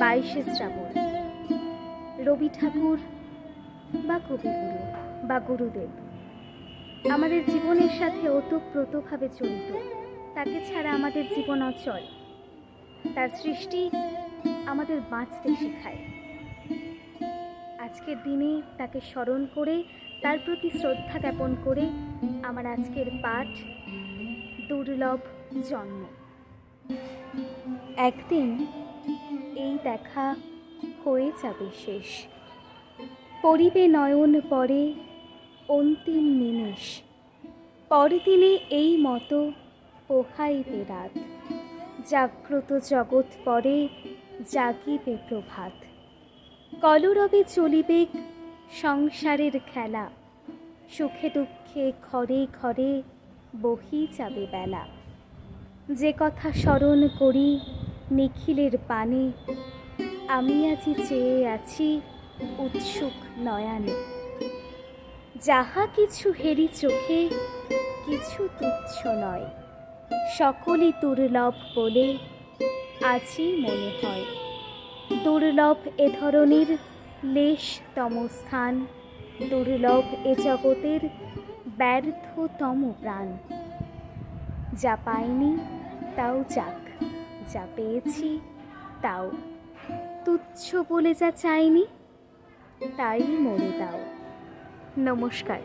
বাইশে শ্রাবণ। রবি ঠাকুর বা কবিগুরু বা গুরুদেব, আমাদের জীবনের সাথে ওতপ্রোতভাবে জড়িত, তাকে ছাড়া আমাদের জীবন অচল। তার সৃষ্টি আমাদের বাঁচতে শেখায়। আজকের দিনে তাকে স্মরণ করে, তার প্রতি শ্রদ্ধা জ্ঞাপন করে আমার আজকের পাঠ দুর্লভ জন্ম। একদিন এই দেখা হয়ে যাবে শেষ। পরিবে নয়ন পরে অন্তিম নিমেষ। পরদিনে এই মতো পোহাইবে রাত। জাগ্রত জগৎ পরে জাগিবে প্রভাত। কলরবে চলিবে সংসারের খেলা। সুখে দুঃখে ঘরে ঘরে বহি যাবে বেলা। যে কথা স্মরণ করি নিখিলের পানে। আমি আজি চেয়ে আছি উৎসুক নয়ানে। যাহা কিছু হেরি চোখে, কিছু তুচ্ছ নয়। সকলই দুর্লভ বলে আজই মনে হয়। দুর্লভ এ ধরনের লেশতম স্থান, দুর্লভ এ জগতের ব্যর্থতম প্রাণ। যা পাইনি, তাও যাক। যা পেয়েছি তাও। তুচ্ছ বলে যা চাইনি তাই মরে দাও। নমস্কার।